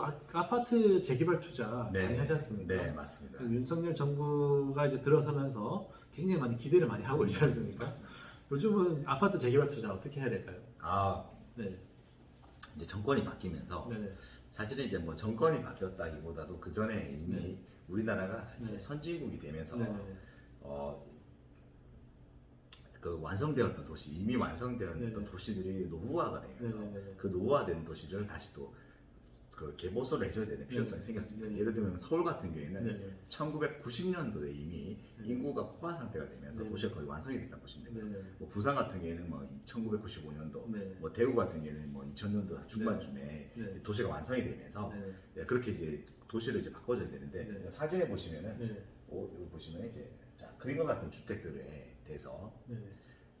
아, 아파트 재개발 투자 네. 많이 하지 않습니까? 네, 맞습니다. 그 윤석열 정부가 이제 들어서면서 굉장히 많이 기대를 많이 하고 있지 않습니까? 맞습니다. 요즘은 아파트 재개발 투자 어떻게 해야 될까요? 아, 네, 이제 정권이 바뀌면서 네, 네, 사실은 이제 뭐 정권이 바뀌었다기보다도 그 전에 이미 네. 우리나라가 이제 네. 선진국이 되면서 네, 네, 어, 그 완성되었던 도시, 이미 완성되었던 네, 네. 도시들이 노후화가 네, 되면서 네, 네. 그 노후화된 도시를 다시 또 그 개보수를 해줘야 되는 필요성이 네, 생겼습니다. 네. 예를 들면 서울 같은 경우에는 네, 네. 1990년도에 이미 네. 인구가 포화 상태가 되면서 네. 도시가 거의 완성이 됐다고 보시면 네, 됩니다. 네, 뭐 부산 같은 경우에는 뭐 1995년도, 네. 뭐 대구 같은 경우에는 뭐 2000년도 중반쯤에 네. 도시가 완성이 되면서 네, 네, 그렇게 이제 도시를 이제 바꿔줘야 되는데 네. 사진에 보시면은 네, 네, 오, 여기 보시면 이제 자 그림과 같은 주택들에 대해서 네,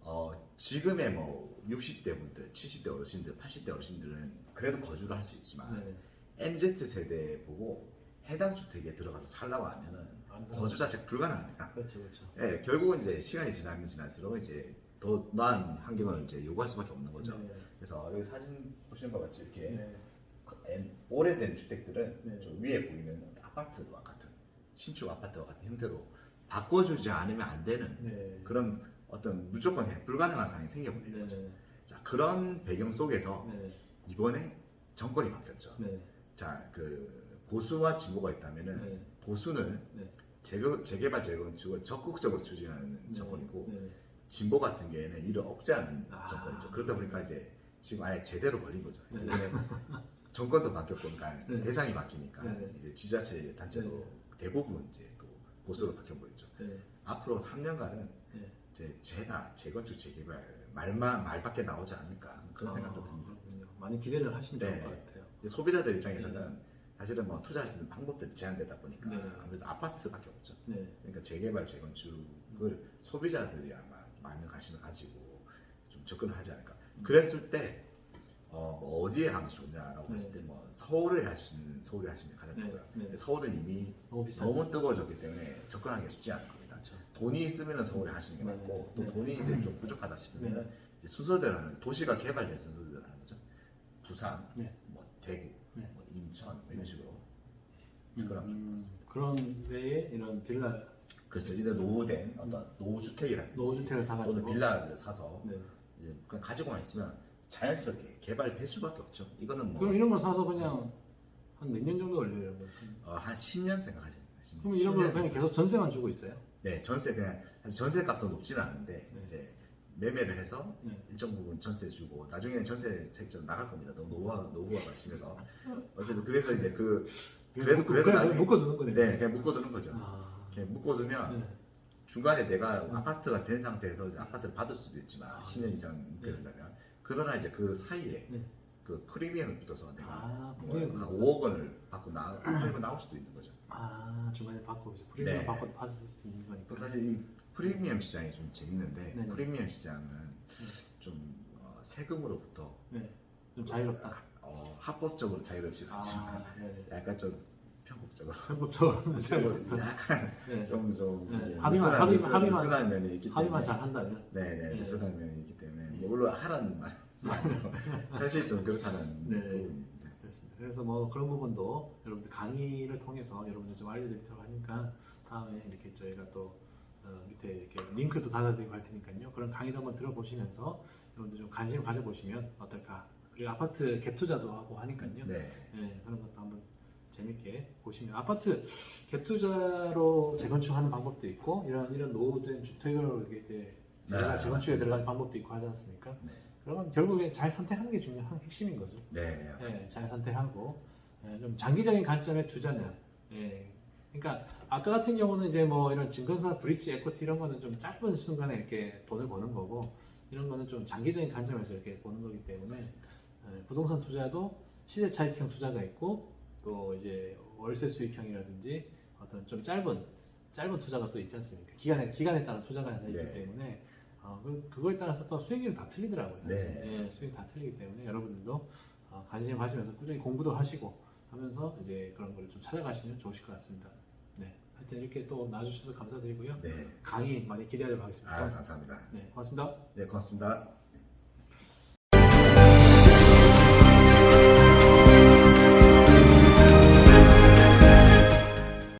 어, 지금의 뭐 60대 분들, 70대 어르신들, 80대 어르신들은 그래도 거주를 할 수 있지만 네. MZ 세대 보고 해당 주택에 들어가서 살라고 하면은 안 거주 자체가 불가능합니다. 그렇죠, 그렇죠. 예, 결국은 이제 시간이 지나면 지날수록 이제 더 나은 환경을 이제 요구할 수밖에 없는 거죠. 네, 그래서 여기 사진 보시는 것 같이 이렇게 네, 그 엔- 오래된 주택들은 네. 저 위에 보이는 아파트와 같은 신축 아파트와 같은 형태로 바꿔주지 않으면 안 되는 네, 그런 어떤 무조건 해- 불가능한 상황이 생겨버리는 네, 거죠. 네, 자 그런 배경 속에서 네, 이번에 정권이 바뀌었죠. 네, 자 그 보수와 진보가 있다면은 네, 보수는 네. 재개, 재개발 재건축을 적극적으로 추진하는 네, 정권이고 네, 진보 같은 경우에는 이를 억제하는 아. 정권이죠. 그러다 보니까 이제 지금 아예 제대로 걸린 거죠. 네. 정권도 바뀌었고, 그러니까 네. 대장이 바뀌니까 네. 이제 지자체 단체도 대부분 이제 또 보수로 바뀌어버렸죠. 네, 앞으로 3년간은 네. 이제 재다 재건축 재개발 말만 말밖에 나오지 않을까 그런 아, 생각도 듭니다. 그렇군요. 많이 기대를 하시면 좋을 네. 것 같아요. 소비자들 입장에서는 사실은 뭐 투자할 수 있는 방법들이 제한되다 보니까 네. 아무래도 아파트밖에 없죠. 네, 그러니까 재개발 재건축을 소비자들이 아마 많은 관심을 가지고 좀 접근을 하지 않을까. 그랬을 때 어, 뭐 어디에 하면 좋냐라고 네. 했을 때 뭐 서울에 하시는 서울에 하시면 가장 네, 좋고요. 네. 서울은 이미 너무. 너무 뜨거워졌기 때문에 접근하기가 쉽지 않을 겁니다. 그렇죠. 돈이 있으면 서울에 하시는 게 네, 맞고 네. 또 돈이 이제 좀 부족하다 싶으면 네. 이제 순서대로 하는 도시가 개발된 순서대로 하는 거죠. 부산, 네. 뭐 대구, 네. 뭐 인천 뭐 이런 식으로 접근하면 좋을 것 음, 같습니다. 그런 데에 이런 빌라 그렇죠. 이제 노후된 어떤 노후주택이라든지 노후주택을 사가지고 또는 빌라를 사서 네. 이제 그냥 가지고만 있으면 자연스럽게 개발될 수밖에 없죠. 이거는 뭐 그럼 이런 거 사서 그냥 한 몇 년 정도 걸려요? 이런 거? 어, 한 10년 생각하시면 돼요. 그럼 이런 걸 10년 그냥 계속 전세만 주고 있어요? 네, 전세 그냥 사실 전세 값도 높지는 않은데 네. 이제 매매를 해서 네. 일정 부분 전세 주고 나중에는 전세 세액도 나갈 겁니다. 너무 노후화 노후화가 심해서 어쨌든 그래서 이제 그 그래도 그래도 그냥 나중에 묶어두는 거네요. 네 그냥 묶어두는 거죠. 아, 그냥 묶어두면 네. 중간에 내가 아파트가 된 상태에서 이제 아파트를 받을 수도 있지만 아, 10년 이상 묶게 된다면 그러나 이제 그 사이에 네. 그 프리미엄을 붙어서 내가 아, 뭐 프리미엄. 한 5억 원을 받고 나 팔고 나올 수도 있는 거죠. 아 중간에 바꿔 이제 프리미엄 네. 바꿔도 받을 수 있는 거니까. 또 사실 이 프리미엄 시장이 좀 재밌는데 네네. 프리미엄 시장은 좀 어, 세금으로부터 네. 좀 자유롭다. 어, 합법적으로 자유롭지 않지만 아, 네. 약간 좀 편법적으로 편법적으로 자유롭다. 약간 네. 좀좀 네. 합의만- 합의만- 합의만- 느슨한 면이 있기 합의만 때문에 잘 한다면. 네네 네. 느슨한 면이 있기 때문에 뭐 물론 하라는 아니고 사실 좀 그렇다는 네. 부분입니다. 그래서 뭐 그런 부분도 여러분들 강의를 통해서 여러분들 좀 알려드리도록 하니까 다음에 이렇게 저희가 또 어, 밑에 이렇게 링크도 달아드리고 할 테니까요. 그런 강의도 한번 들어보시면서 여러분들 좀 관심을 가져보시면 어떨까. 그리고 아파트 갭 투자도 하고 하니까요. 네. 네, 그런 것도 한번 재밌게 보시면 아파트 갭 투자로 재건축하는 방법도 있고 이런 이런 노후된 주택으로 이렇게 네, 재건축에 맞습니다. 들어가는 방법도 있고 하지 않습니까? 네. 그러면 결국에 잘 선택하는 게 중요한 핵심인 거죠. 네. 예, 맞습니다. 잘 선택하고 예, 좀 장기적인 관점의 투자는 예, 그러니까 아까 같은 경우는 이제 뭐 이런 증권사 브릿지 에코티 이런 거는 좀 짧은 순간에 이렇게 돈을 버는 거고 이런 거는 좀 장기적인 관점에서 이렇게 보는 거기 때문에. 예, 부동산 투자도 시대 차익형 투자가 있고 또 이제 월세 수익형이라든지 어떤 좀 짧은 짧은 투자가 또 있지 않습니까? 기간에 기간에 따라 투자가 있기 네. 때문에 어, 그, 그거에 따라서 또 수익률이 다 틀리더라고요. 네, 예, 맞습니다. 수익이 다 틀리기 때문에 여러분들도 어, 관심 가지면서 꾸준히 공부도 하시고 하면서 이제 그런 걸 좀 찾아가시면 좋으실 것 같습니다. 네, 하여튼 이렇게 또 나와주셔서 감사드리고요. 네. 강의 많이 기대하도록 하겠습니다. 아, 감사합니다. 네, 고맙습니다. 네, 고맙습니다.